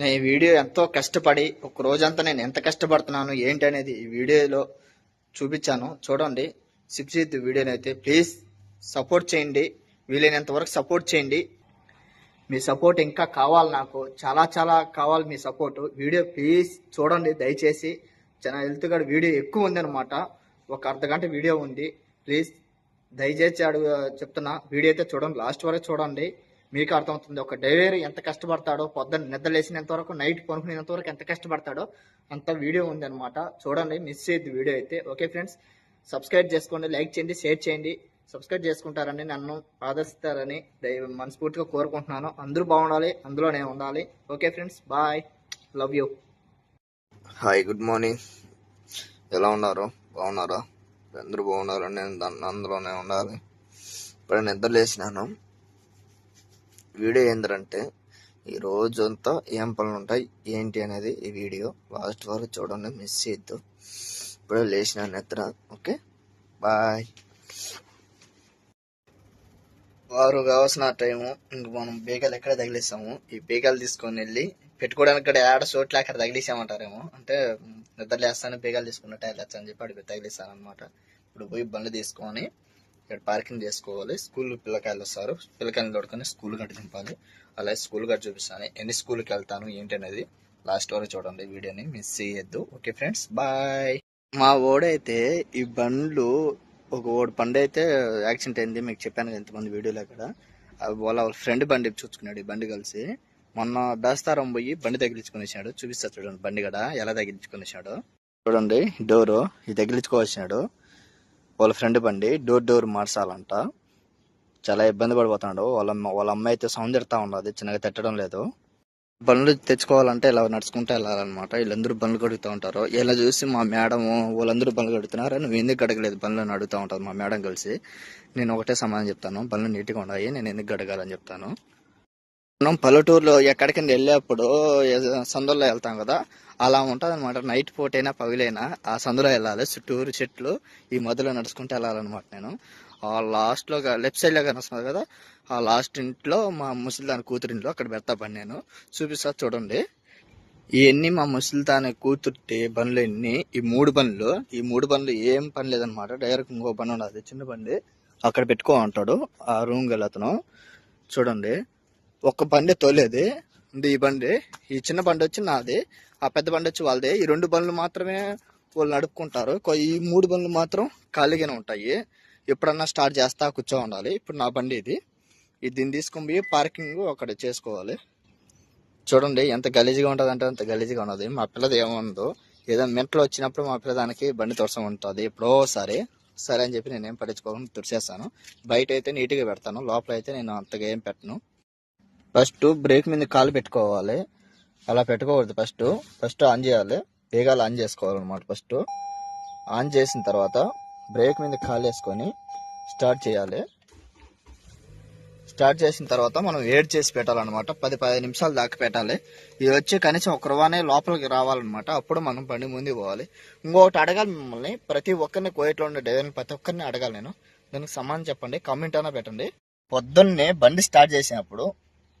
నేను ఈ వీడియో ఎంతో కష్టపడి ఒక రోజంతా నేను ఎంత కష్టపడుతున్నాను ఏంటి అనేది ఈ వీడియోలో చూపించాను. చూడండి సిప్సిత్ వీడియోని అయితే ప్లీజ్ సపోర్ట్ చేయండి. వీలైనంత వరకు సపోర్ట్ చేయండి. మీ సపోర్ట్ ఇంకా కావాలి నాకు. చాలా చాలా కావాలి మీ సపోర్ట్. వీడియో ప్లీజ్ చూడండి దయచేసి. చాలా హెల్త్ కార్డ్ వీడియో ఎక్కువ ఉంది అనమాట ఒక అర్ధ గంట వీడియో ఉంది. ప్లీజ్ దయచేసి అడుగు చెప్తున్నా. వీడియో అయితే చూడండి లాస్ట్ వరకు చూడండి. మీకు అర్థమవుతుంది. ఒక డ్రైవర్ ఎంత కష్టపడతాడో పొద్దున్న నిద్రలేసినంత వరకు నైట్ పనుకునేంత వరకు ఎంత కష్టపడతాడో అంత వీడియో ఉందన్నమాట. చూడండి మిస్ చేయద్దు వీడియో అయితే. ఓకే ఫ్రెండ్స్ సబ్స్క్రైబ్ చేసుకోండి లైక్ చేయండి షేర్ చేయండి. సబ్స్క్రైబ్ చేసుకుంటారని నన్ను ఆదరిస్తారని మనస్ఫూర్తిగా కోరుకుంటున్నాను. అందరూ బాగుండాలి అందులో నేను ఉండాలి. Okay friends bye. Love you hi good morning ఎలా ఉన్నారు? బాగున్నారా? అందరూ బాగున్నారు నేను దాన్ని అందులోనే ఉండాలి. ఇప్పుడు నిద్ర లేచినాను వీడియో ఏంటంటే ఈ రోజు అంతా ఏం పనులు ఉంటాయి ఏంటి అనేది ఈ వీడియో లాస్ట్ వరకు చూడండి మిస్ చేయొద్దు. ఇప్పుడు లేచిన నిద్ర ఓకే? బాయ్. వారు కావాల్సిన టైము ఇంక మనం బీగాలు ఎక్కడ తగిలేసాము ఈ బీగాలు తీసుకొని వెళ్ళి పెట్టుకోవడానికి ఇక్కడ ఏడ చోట్ల అక్కడ తగిలేసామంటారేమో? అంటే నిద్ర లేస్తాను బీగాలు తీసుకున్నట్టు వెళ్ళచ్చు అని చెప్పి అడిగి తగిలిస్తాను అనమాట ఇప్పుడు పోయి బండ్లు తీసుకొని ఇక్కడ పార్కింగ్ చేసుకోవాలి. స్కూల్ పిల్లకాయలు వస్తారు. పిల్లకాయలు తోడుకొని స్కూల్ గట్ట దింపాలి. అలాగే స్కూల్ గట్ట చూపిస్తాను. ఎన్ని స్కూల్కి వెళ్తాను ఏంటి అనేది లాస్ట్ వరకు చూడండి. వీడియోని మిస్ చేయొద్దు. Okay friends bye. మా ఓడైతే ఈ బండ్లు ఒక ఓడి బండి అయితే యాక్సిడెంట్ అయింది. మీకు చెప్పాను ఎంతమంది ఇంతమంది వీడియోలో అక్కడ. వాళ్ళ వాళ్ళ ఫ్రెండ్ బండి చూసుకున్నాడు ఈ బండి కలిసి. మొన్న దాస్తారం పోయి బండి తగిలించుకునేసాడు. చూపిస్తా చూడండి బండి కూడా ఎలా తగిలించుకునేసాడు. చూడండి డోరు ఇది తగిలించుకోవచ్చినాడు వాళ్ళ ఫ్రెండ్ బండి డోర్ డోర్ మార్చాలంట. చాలా ఇబ్బంది పడిపోతున్నాడు. వాళ్ళ అమ్మ వాళ్ళ అమ్మాయి అయితే సౌండ్ తిడతా ఉన్నది. చిన్నగా తిట్టడం లేదు. బండ్లు తెచ్చుకోవాలంటే ఇలా నడుచుకుంటూ వెళ్ళాలన్నమాట. వీళ్ళందరూ బండ్లు కడుగుతూ ఉంటారు. ఇలా చూసి మా మేడం వాళ్ళందరూ బండ్లు కడుగుతున్నారు. నువ్వు ఎందుకు గడగలేదు బండ్లు అని అడుగుతూ ఉంటుంది మా మేడం కలిసి. నేను ఒకటే సమాధానం చెప్తాను. బండ్లు నీట్గా ఉన్నాయి. నేను ఎందుకు గడగాలని చెప్తాను. మనం పల్లెటూరులో ఎక్కడికైనా వెళ్ళేప్పుడు సందుల్లో సందులో వెళ్తాం కదా అలా ఉంటుంది అనమాట నైట్ పూట అయినా పగిలైనా ఆ సందులో వెళ్ళాలి. చుట్టూరు చెట్లు ఈ మధ్యలో నడుచుకుంటూ వెళ్ళాలన్నమాట నేను. ఆ లాస్ట్లో లెఫ్ట్ సైడ్లో కనిపిస్తుంది కదా ఆ లాస్ట్ ఇంట్లో మా ముసలిదాని కూతురింట్లో అక్కడ పెడతా పని నేను. చూపిస్తా చూడండి. ఇవన్నీ మా ముసలిదాని కూతుర్టి బండ్లు ఎన్ని ఈ మూడు బండ్లు ఈ మూడు బండ్లు ఏం పని లేదనమాట డైరెక్ట్ ఇంకో బండి ఉన్నది చిన్న బండి. అక్కడ పెట్టుకో అంటాడు. ఆ రూమ్ వెళ్ళతను చూడండి. ఒక బండి తోలేది. ఉంది ఈ బండి. ఈ చిన్న బండి వచ్చి నాది. ఆ పెద్ద బండి వచ్చి వాళ్ళది. ఈ రెండు బండ్లు మాత్రమే వాళ్ళు నడుపుకుంటారు. ఈ మూడు బండ్లు మాత్రం ఖాళీగానే ఉంటాయి. ఎప్పుడన్నా స్టార్ట్ చేస్తా కూర్చో ఉండాలి. ఇప్పుడు నా బండి ఇది. ఇది దీన్ని తీసుకొని పోయి పార్కింగ్ అక్కడ చేసుకోవాలి. చూడండి ఎంత గలీజ్గా ఉంటుంది అంటే అంత గలీజ్గా ఉన్నది. మా పిల్లది ఏముందో. ఏదో మెంట్లో వచ్చినప్పుడు మా పిల్లదానికి బండి తుడసం ఉంటుంది. ఎప్పుడో సరే సరే అని చెప్పి నేనేం పట్టించుకోకుండా తుడిచేస్తాను. బయట అయితే నీట్గా పెడతాను. లోపల అయితే నేను అంతగా ఏం పెట్టను. ఫస్ట్ బ్రేక్ మీద కాలు పెట్టుకోవాలి. అలా పెట్టుకోకూడదు ఫస్ట్. ఫస్ట్ ఆన్ చేయాలి. వేగాలు ఆన్ చేసుకోవాలన్నమాట ఫస్ట్. ఆన్ చేసిన తర్వాత బ్రేక్ మీద కాలు వేసుకొని స్టార్ట్ చేయాలి. స్టార్ట్ చేసిన తర్వాత మనం వేడి చేసి పెట్టాలన్నమాట. పది పదిహేను నిమిషాలు దాకా పెట్టాలి. ఇది వచ్చి కనీసం ఒక రవానే లోపలికి రావాలన్నమాట. అప్పుడు మనం బండి ముందుకు పోవాలి. ఇంకొకటి అడగాలి మిమ్మల్ని. ప్రతి ఒక్కరిని కోయట్లో ఉండే డ్రైవర్ని ప్రతి ఒక్కరిని అడగాలి నేను. దానికి సమాధానం చెప్పండి. కమెంట్ అయినా పెట్టండి. పొద్దున్నే బండి స్టార్ట్ చేసినప్పుడు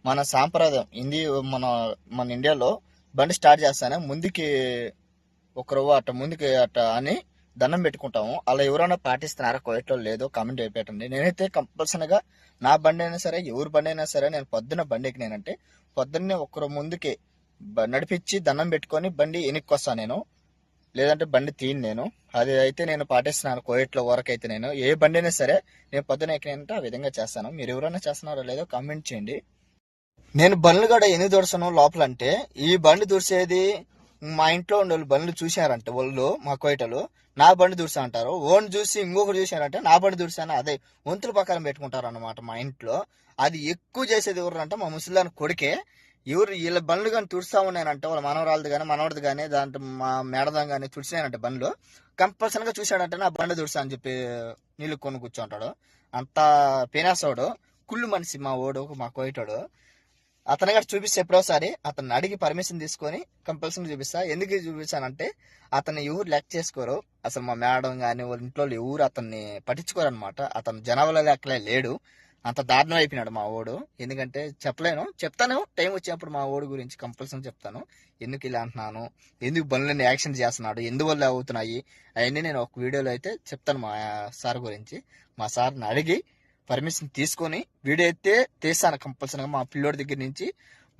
మన సాంప్రదాయం హిందీ మన మన ఇండియాలో బండి స్టార్ట్ చేస్తానే ముందుకి ఒకరు అట్ట ముందుకి అట్ట అని దండం పెట్టుకుంటాము. అలా ఎవరైనా పాటిస్తున్నారా? కోయట్లో లేదో కామెంట్ పెట్టండి. నేనైతే కంపల్సరీగా నా బండి అయినా సరే ఎవరి బండి అయినా సరే నేను పొద్దున్న బండి ఎక్కినానంటే పొద్దున్నే ఒకరు ముందుకి బ- నడిపించి దండం పెట్టుకొని బండి వెనక్కి వస్తాను నేను. లేదంటే బండి తీయను నేను. అది అయితే నేను పాటిస్తున్నాను కోయట్లో వరకు అయితే నేను. ఏ బండి అయినా సరే నేను పొద్దున ఎక్కినానంటే ఆ విధంగా చేస్తాను. మీరు ఎవరైనా చేస్తున్నారో లేదో కామెంట్ చేయండి. నేను బండ్లు కూడా ఎందుకు దుడసాను లోపల అంటే ఈ బండి దూర్చేది మా ఇంట్లో ఉండే వాళ్ళు బండ్లు చూశారంట వాళ్ళు మా కోయటలు నా బండి దుడిసా అంటారు ఓన్ చూసి ఇంకొకరు చూశారంటే నా బండి దుడిసాను అదే వంతుల ప్రకారం పెట్టుకుంటారు అనమాట మా ఇంట్లో. అది ఎక్కువ చేసేది ఎవరు అంటే మా ముసలిదాని కొడుకే. ఎవరు వీళ్ళ బండ్లు కానీ తుడుస్తా ఉన్నానంటే వాళ్ళ మనవరాలది కానీ మనవడిది కానీ దాంట్లో మా మేడదం కానీ తుడిచినానంటే బండ్లు. కంపల్సరీగా చూశాడంటే నా బండి తుడుస్తా అని చెప్పి నీళ్ళు కొను కూర్చుంటాడు అంత పేనాసోడు. కుళ్ళు మనిషి మా ఓడు మా కోయటోడు. అతను గారు చూపిస్తే ఎప్పుడోసారి అతను అడిగి పర్మిషన్ తీసుకొని కంపల్సరీ చూపిస్తా. ఎందుకు చూపిస్తానంటే అతన్ని ఎవరు లెక్క చేసుకోరు. అసలు మా మేడం కానీ వాళ్ళ ఇంట్లో వాళ్ళు ఎవరు అతన్ని పట్టించుకోరు అనమాట అతను జనాభాలో లెక్కలే లేడు. అంత దారుణం అయిపోయినాడు మా ఓడు ఎందుకంటే చెప్పలేను. చెప్తాను. టైం వచ్చినప్పుడు మా ఓడు గురించి కంపల్సరీ చెప్తాను. ఎందుకు ఇలా అంటున్నాను? ఎందుకు బండ్లని యాక్షన్ చేస్తున్నాడు? ఎందువల్ల అవుతున్నాయి? అవన్నీ నేను ఒక వీడియోలో అయితే చెప్తాను మా సార్ గురించి. మా సార్ని అడిగి పర్మిషన్ తీసుకొని వీడియో అయితే తీస్తాను కంపల్సరీగా మా పిల్లోడి దగ్గర నుంచి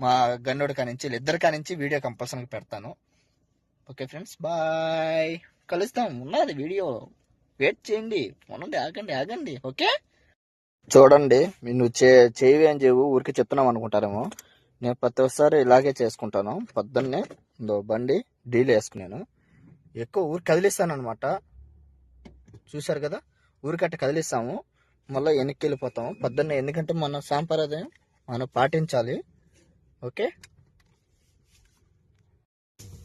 మా గన్నోడి కానించి ఇద్దరి కానించి వీడియో కంపల్సరీగా పెడతాను. ఓకే ఫ్రెండ్స్ బాయ్ కలుస్తాం ఉన్నది వీడియో. వెయిట్ చేయండి. ఉన్నది ఆగండి ఆగండి. ఓకే చూడండి నువ్వు చే చేయవి అని చెప్పు ఊరికి చెప్తున్నాం అనుకుంటారేమో. నేను ప్రతి ఒక్కసారి ఇలాగే చేసుకుంటాను. పొద్దున్నే బండి డీల్ వేసుకున్నాను ఎక్కువ ఊరు కదిలిస్తాను అనమాట చూశారు కదా? ఊరికట్ట కదిలిస్తాము. మళ్ళీ వెనక్కి వెళ్ళిపోతాం పొద్దున్నే ఎందుకంటే మన సాంప్రదాయం మనం పాటించాలి. ఓకే?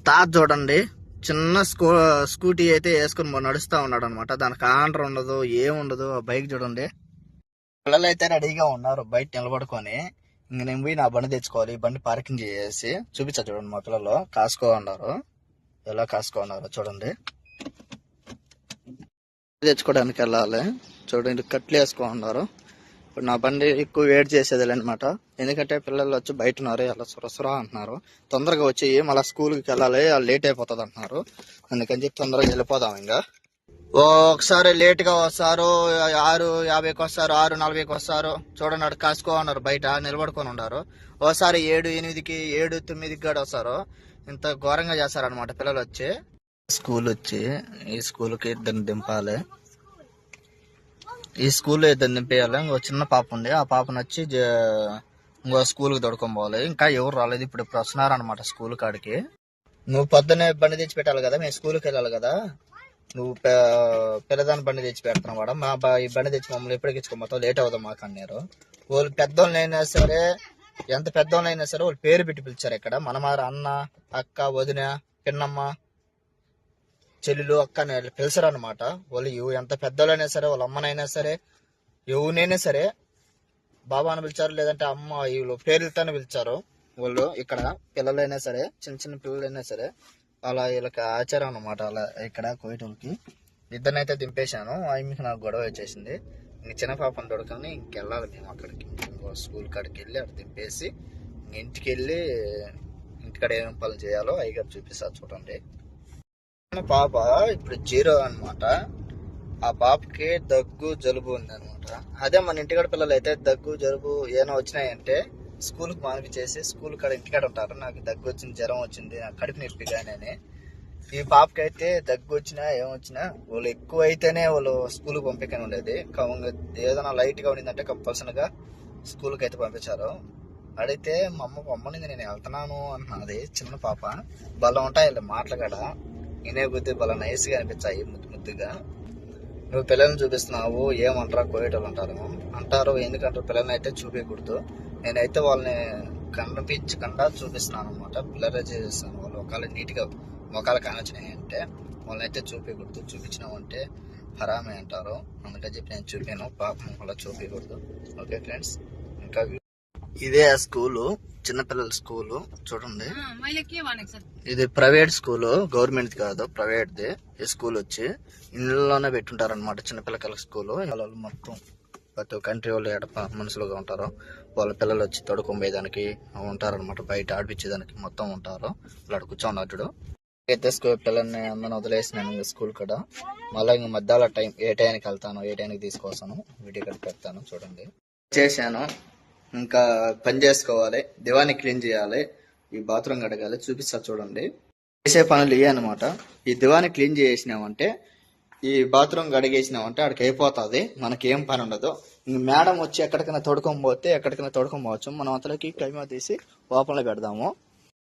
తాత చూడండి. చిన్న స్కూ స్కూటీ అయితే వేసుకుని నడుస్తూ ఉన్నాడు అనమాట దానికి ఆండర్ ఉండదు ఏముండదు ఆ బైక్ చూడండి. పిల్లలు అయితే రెడీగా ఉన్నారు బయట నిలబడుకొని. ఇంక నేను పోయి నా బండి తెచ్చుకోవాలి బండి పార్కింగ్ చేసి చూపించా చూడండి మా పిల్లలు. కాసుకో ఉన్నారు ఎలా కాసుకో ఉన్నారు చూడండి. తెచ్చుకోవడానికి వెళ్ళాలి చూడండి కట్లు వేసుకో ఉన్నారు ఇప్పుడు నా బండి ఎక్కువ వెయిట్ చేసేది అనమాట ఎందుకంటే పిల్లలు వచ్చి బయట ఉన్నారు అలా సురసురా అంటున్నారు. తొందరగా వచ్చి మళ్ళీ స్కూల్కి వెళ్ళాలి లేట్ అయిపోతుంది అంటున్నారు. అందుకని చెప్పి తొందరగా వెళ్ళిపోదాం ఇంకా. ఒకసారి లేట్గా వస్తారు ఆరు యాభైకి వస్తారు ఆరు నలభైకి వస్తారు. చూడండి అక్కడ కాసుకో ఉన్నారు బయట నిలబడుకొని ఉన్నారు. ఓసారి ఏడు ఎనిమిదికి ఏడు తొమ్మిదికి కూడా వస్తారు. ఇంత ఘోరంగా చేస్తారనమాట పిల్లలు వచ్చి. స్కూల్ వచ్చి ఈ స్కూల్కి ఇద్దరిని దింపాలి. ఈ స్కూల్లో ఇద్దరు దింపేయాలి. ఇంకో చిన్న పాప ఉంది ఆ పాపను వచ్చి ఇంకో స్కూల్కి దొడుకొని పోవాలి. ఇంకా ఎవరు రాలేదు. ఇప్పుడు ఇప్పుడు వస్తున్నారు అనమాట స్కూల్ కాడికి. నువ్వు పొద్దునే బండి తెచ్చి పెట్టాలి కదా. మేము స్కూల్కి వెళ్ళాలి కదా. నువ్వు పె- పిల్లదాని బండి తెచ్చి పెడుతున్నావు మేడం. మా ఈ బండి తెచ్చి మమ్మల్ని ఎప్పుడు ఎక్కించుకోమతావు లేట్ అవుదాం మాకు అన్నారు వాళ్ళు పెద్దోళ్ళు అయినా సరే ఎంత పెద్దోళ్ళు అయినా సరే వాళ్ళు పేరు పెట్టి పిలిచారు ఇక్కడ. మనమార అన్న అక్క వదిన పిన్నమ్మ చెల్లెలు అక్క అని వాళ్ళు అనమాట వాళ్ళు ఎవరు ఎంత పెద్దోళ్ళైనా సరే వాళ్ళ అమ్మనైనా సరే ఎవరినైనా సరే బాబా అని పిలిచారు లేదంటే అమ్మ వీళ్ళు పేర్లతోనే పిలిచారు వాళ్ళు ఇక్కడ పిల్లలైనా సరే చిన్న చిన్న పిల్లలైనా సరే అలా వీళ్ళకి ఆచారం అనమాట అలా ఇక్కడ కోయటోళ్ళకి ఇద్దరినైతే దింపేశాను. ఆమెకి నాకు గొడవ వచ్చేసింది. ఇంక చిన్న పాపను దొరకని ఇంకెళ్ళాలి మేము అక్కడికి. ఇంకో స్కూల్ కాడికి వెళ్ళి అక్కడ దింపేసి ఇంటికి వెళ్ళి ఇంటికాడ ఏమేమి పనులు చేయాలో అయ్యగారు చూపిస్తారు చూడండి. పాప ఇప్పుడు జీరో అన్నమాట. ఆ పాపకి దగ్గు జలుబు ఉంది అనమాట అదే మన ఇంటికాడ పిల్లలు అయితే దగ్గు జలుబు ఏమైనా వచ్చినాయంటే స్కూల్కి మానిపించేసి స్కూల్ కాడ ఇంటికాడ ఉంటారు. నాకు దగ్గు వచ్చింది జ్వరం వచ్చింది నాకు కడుపు నొప్పి కానీ ఈ పాపకి అయితే దగ్గు వచ్చినా ఏమొచ్చినా వాళ్ళు ఎక్కువ అయితేనే వాళ్ళు స్కూల్కి పంపించని ఉండేది. కావున ఏదైనా లైట్గా ఉండిందంటే కంపల్సరీగా స్కూల్కి అయితే పంపించారు. అడిగితే మా అమ్మ పంపనింది నేను వెళ్తున్నాను అన్నది చిన్న పాప. బలం ఉంటాయి వీళ్ళ మాటలు కూడా వినే బుద్ధి బలం నైస్గా అనిపించాయి ముద్దు ముద్దుగా నువ్వు పిల్లల్ని చూపిస్తున్నావు ఏమంటారా కోయటలు అంటారు అంటారు ఎందుకంటారు పిల్లల్ని అయితే చూపించకూడదు నేనైతే వాళ్ళని కనిపించకుండా చూపిస్తున్నాను అనమాట పిల్లలే చేసేస్తాను వాళ్ళు ఒకవేళ నీట్గా మొఖాలు కానొచ్చినాయి అంటే వాళ్ళని అయితే చూపించకూడదు చూపించినామంటే హరామే అంటారు. అందుకని చెప్పి నేను చూపాను. పాపం వాళ్ళ చూపించకూడదు ఓకే ఫ్రెండ్స్ ఇంకా ఇదే ఆ స్కూలు చిన్నపిల్లల స్కూలు చూడండి. ఇది ప్రైవేట్ స్కూల్ గవర్నమెంట్ కాదు ప్రైవేట్ ది ఈ స్కూల్ వచ్చి ఇళ్ళలోనే పెట్టుంటారు అనమాట చిన్నపిల్లల స్కూల్. వాళ్ళు మొత్తం ప్రతి కంట్రీ వాళ్ళు ఎడ మనుషులుగా ఉంటారు. వాళ్ళ పిల్లలు వచ్చి తొడుకొంపోయేదానికి ఉంటారన్నమాట బయట ఆడిపించేదానికి మొత్తం ఉంటారు. వాళ్ళు కూర్చోన్నారు చూడు. అయితే స్కూల్ పిల్లల్ని అందరిని వదిలేసినాను స్కూల్ కూడా. మళ్ళీ ఇంక మధ్యాహ్నం టైం ఏ టైంకి వెళ్తాను ఏ టైంకి తీసుకొస్తాను వీడియో కూడా పెడతాను చూడండి. చేశాను. ఇంకా పని చేసుకోవాలి దివాన్ని క్లీన్ చేయాలి ఈ బాత్రూమ్ కడగాలి చూపిస్తా చూడండి. చేసే పనులు ఇవే అనమాట ఈ దివాన్ని క్లీన్ చేసినామంటే ఈ బాత్రూమ్ కడిగేసినామంటే అక్కడికి అయిపోతుంది మనకి ఏం పని ఉండదు. మేడం వచ్చి ఎక్కడికైనా తొడుకొని పోతే ఎక్కడికైనా తొడుకొని పోవచ్చు. మనం అంతలోకి కైమా తీసి ఓపెన్లో పెడదాము.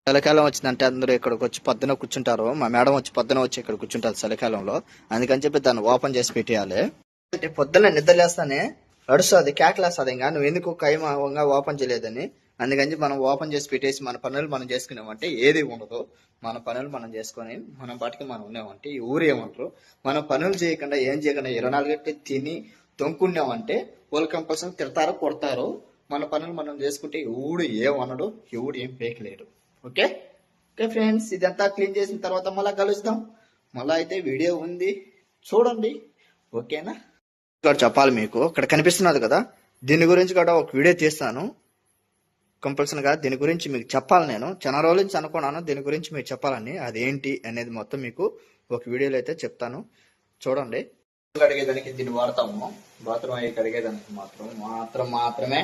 చలికాలం వచ్చిందంటే అందరూ ఇక్కడికి వచ్చి పొద్దున కూర్చుంటారు. మా మేడం వచ్చి పొద్దున వచ్చి ఇక్కడ కూర్చుంటారు చలికాలంలో. అందుకని చెప్పి దాన్ని ఓపెన్ చేసి పెట్టేయాలి. పొద్దున నిద్ర నిద్రలేస్తానే నడుస్తుంది. కేకలేస్తుంది ఇంకా? నువ్వు ఎందుకు కైమంగా ఓపెన్ చేయలేదని? అందుకని మనం ఓపెన్ చేసి పెట్టేసి మన పనులు మనం చేసుకున్నామంటే ఏది ఉండదు. మన పనులు మనం చేసుకొని మన పాటికి మనం ఉన్నామంటే ఈ ఊరు ఏమంటారు మనం పనులు చేయకుండా ఏం చేయకుండా ఇరవై నాలుగు గంటలు తిని తొంకున్నామంటే వాళ్ళు కంపల్సరీ తిడతారు కొడతారు. మన పనులు మనం చేసుకుంటే ఎవడు ఏమనడు ఎవడు ఏం పేకలేడు ఓకే? ఓకే ఫ్రెండ్స్ ఇదంతా క్లీన్ చేసిన తర్వాత మళ్ళీ కలుస్తాం మళ్ళీ అయితే వీడియో ఉంది. చూడండి. ఓకేనా? ఇక్కడ చెప్పాలి మీకు. ఇక్కడ కనిపిస్తున్నది కదా దీని గురించి కూడా ఒక వీడియో తీస్తాను. కంపల్సరీగా దీని గురించి మీకు చెప్పాలి నేను. చాలా రోజుల నుంచి అనుకున్నాను దీని గురించి మీకు చెప్పాలని. అదేంటి అనేది మొత్తం మీకు ఒక వీడియోలో అయితే చెప్తాను. చూడండి. కడిగేదానికి దీన్ని వాడతాము. బాత్రూమ్ అయ్యి కడిగేదానికి మాత్రం మాత్రం మాత్రమే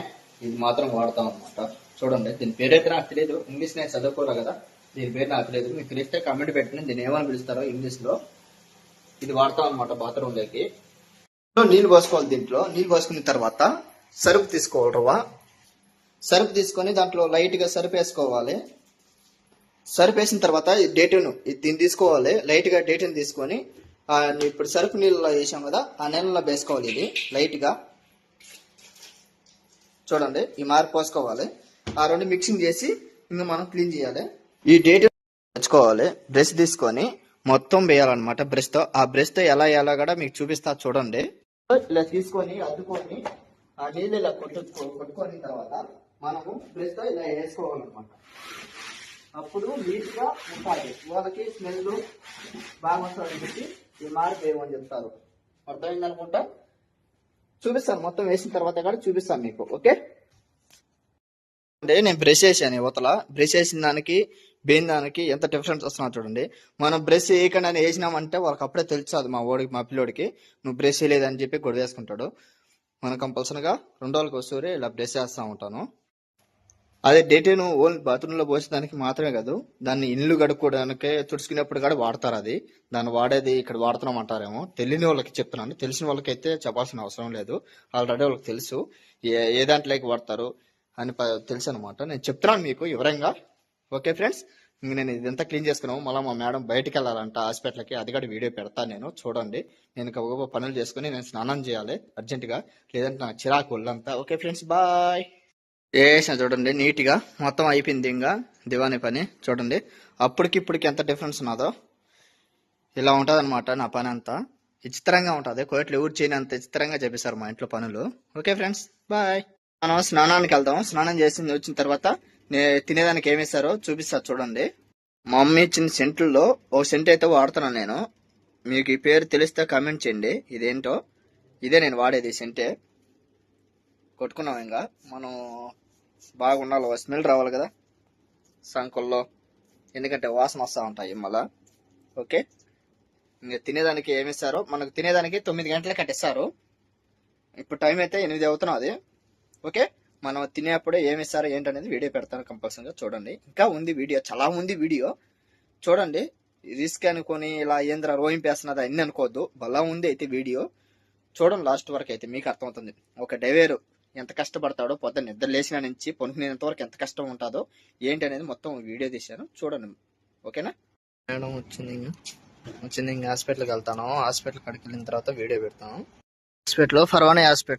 ఇది మాత్రం వాడతాం అనమాట చూడండి దీని పేరు అయితే నాకు తెలియదు ఇంగ్లీష్ నేను చదువుకోలే కదా దీని పేరు నాకు తెలియదు మీకు తెలిస్తే కమెంట్ పెట్టండి. దీన్ని ఏమని పిలుస్తారో ఇంగ్లీష్లో. ఇది వాడతాం అనమాట బాత్రూమ్లోకి నీళ్ళు పోసుకోవాలి దీంట్లో. నీళ్ళు పోసుకున్న తర్వాత సరుపు తీసుకోవాలి రవ్వ సరుపు తీసుకొని దాంట్లో లైట్గా సరిపేసుకోవాలి సరుపు వేసుకోవాలి. సరుపు వేసిన తర్వాత ఈ డేటును ఇది దీన్ని తీసుకోవాలి. లైట్గా డేటును తీసుకొని ఇప్పుడు సరుపు నీళ్ళలో వేసాం కదా ఆ నీళ్ళలో వేసుకోవాలి ఇది లైట్గా. చూడండి ఈ మార్పు పోసుకోవాలి. ఆ రెండు మిక్సింగ్ చేసి ఇంకా మనం క్లీన్ చేయాలి. ఈ డేట్ తెచ్చుకోవాలి. బ్రష్ తీసుకొని మొత్తం వేయాలన్నమాట బ్రష్తో. ఆ బ్రష్తో ఎలా ఎలా కూడా మీకు చూపిస్తా చూడండి. ఇలా తీసుకొని అద్దుకొని ఆ నీళ్ళు ఇలా కొట్టుకో కొట్టుకొని తర్వాత మనము బ్రష్ ఇలా వేసుకోవాలన్నమాట. అప్పుడు నీట్గా ఉంటుంది వాళ్ళకి స్మెల్ బాగా వస్తుందని చెప్పి ఈ మార్పు వేయమని చెప్తారు. అర్థమైంది అనుకుంటా? చూపిస్తాను. మొత్తం వేసిన తర్వాత కూడా చూపిస్తాను మీకు. ఓకే? అంటే నేను బ్రష్ చేశాను యువతల బ్రష్ చేసిన దానికి బేన్ దానికి ఎంత డిఫరెన్స్ వస్తున్నా చూడండి. మనం బ్రష్ వేయకుండా వేసినామంటే వాళ్ళకి అప్పుడే తెలుసు మా ఓడికి మా పిల్లోడికి. నువ్వు బ్రష్ వేయలేదని చెప్పి గొడవ వేసుకుంటాడు. మనం కంపల్సరీగా రెండు రోజులకు వస్తూరే ఇలా బ్రష్ చేస్తూ ఉంటాను. అదే డేటేను ఓన్లీ బాత్రూంలో పోసేదానికి మాత్రమే కాదు దాన్ని ఇల్లు కడుక్కోవడానికి తుడుచుకునేప్పుడు కూడా వాడతారు అది. దాన్ని వాడేది ఇక్కడ వాడుతున్నాం అంటారేమో. తెలియని వాళ్ళకి చెప్తున్నాను. తెలిసిన వాళ్ళకైతే చెప్పాల్సిన అవసరం లేదు. ఆల్రెడీ వాళ్ళకి తెలుసు. ఏ ఏ దాంట్లోకి వాడతారు అని తెలుసు అనమాట నేను చెప్తున్నాను మీకు వివరంగా. ఓకే ఫ్రెండ్స్ ఇంక నేను ఇదంతా క్లీన్ చేసుకున్నాము. మళ్ళీ మా మేడం బయటికి వెళ్ళాలంట హాస్పిటల్కి. అది కూడా వీడియో పెడతాను నేను చూడండి. నేను ఒక పనులు చేసుకుని నేను స్నానం చేయాలి అర్జెంటుగా. లేదంటే నాకు చిరాకు ఒళ్ళంతా. Okay friends bye. వేసిన చూడండి నీట్గా మొత్తం అయిపోయింది ఇంకా దివానీ పని. చూడండి అప్పటికి ఇప్పటికి ఎంత డిఫరెన్స్ ఉన్నదో. ఇలా ఉంటుంది అనమాట నా పని అంతా. విచిత్రంగా ఉంటుంది. కోట్లు ఊరు చేయని అంత విచిత్రంగా చేపిస్తారు మా ఇంట్లో పనులు. Okay friends bye. మనం స్నానానికి వెళ్దాం. స్నానం చేసి వచ్చిన తర్వాత తినేదానికి ఏమిస్తారో చూపిస్తా చూడండి. మా మమ్మీ ఇచ్చిన సెంట్లలో ఓ సెంట్ అయితే వాడుతున్నాను నేను. మీకు ఈ పేరు తెలిస్తే కామెంట్ చేయండి. ఇదేంటో? ఇదే నేను వాడేది సెంటే. కొట్టుకున్నాం ఇంకా. మనం బాగుండాలి స్మెల్ రావాలి కదా. సంకుల్లో. ఎందుకంటే వాసన వస్తూ ఉంటాయి మళ్ళా. ఓకే? ఇంకా తినేదానికి ఏమి ఇస్తారో మనకు తినేదానికి తొమ్మిది గంటలకి కట్టిస్తారు. ఇప్పుడు టైం అయితే ఎనిమిది అవుతున్నది. ఓకే? మనం తినేప్పుడే ఏమి ఇస్తారో ఏంటనేది వీడియో పెడతాను కంపల్సరీగా చూడండి. ఇంకా ఉంది వీడియో చాలా ఉంది వీడియో. చూడండి రిస్క్ అనుకొని ఇలా ఏంద్ర రోయింపేస్తున్నది అన్ని అనుకోవద్దు. బలా ఉంది అయితే వీడియో. చూడండి లాస్ట్ వరకు అయితే మీకు అర్థమవుతుంది. ఒక డైవేరు ఎంత కష్టపడతాడో పొద్దున్న నిద్ర లేచిన నుంచి పనుకునేంత వరకు ఎంత కష్టం ఉంటుందో ఏంటి అనేది మొత్తం వీడియో తీశాను. చూడండి. ఓకేనా? మేడం వచ్చింది ఇంకా. వచ్చింది ఇంకా హాస్పిటల్కి వెళ్తాను. హాస్పిటల్ కడికి వెళ్ళిన తర్వాత వీడియో పెడతాను. హాస్పిటల్ ఫర్వాణి హాస్పిటల్.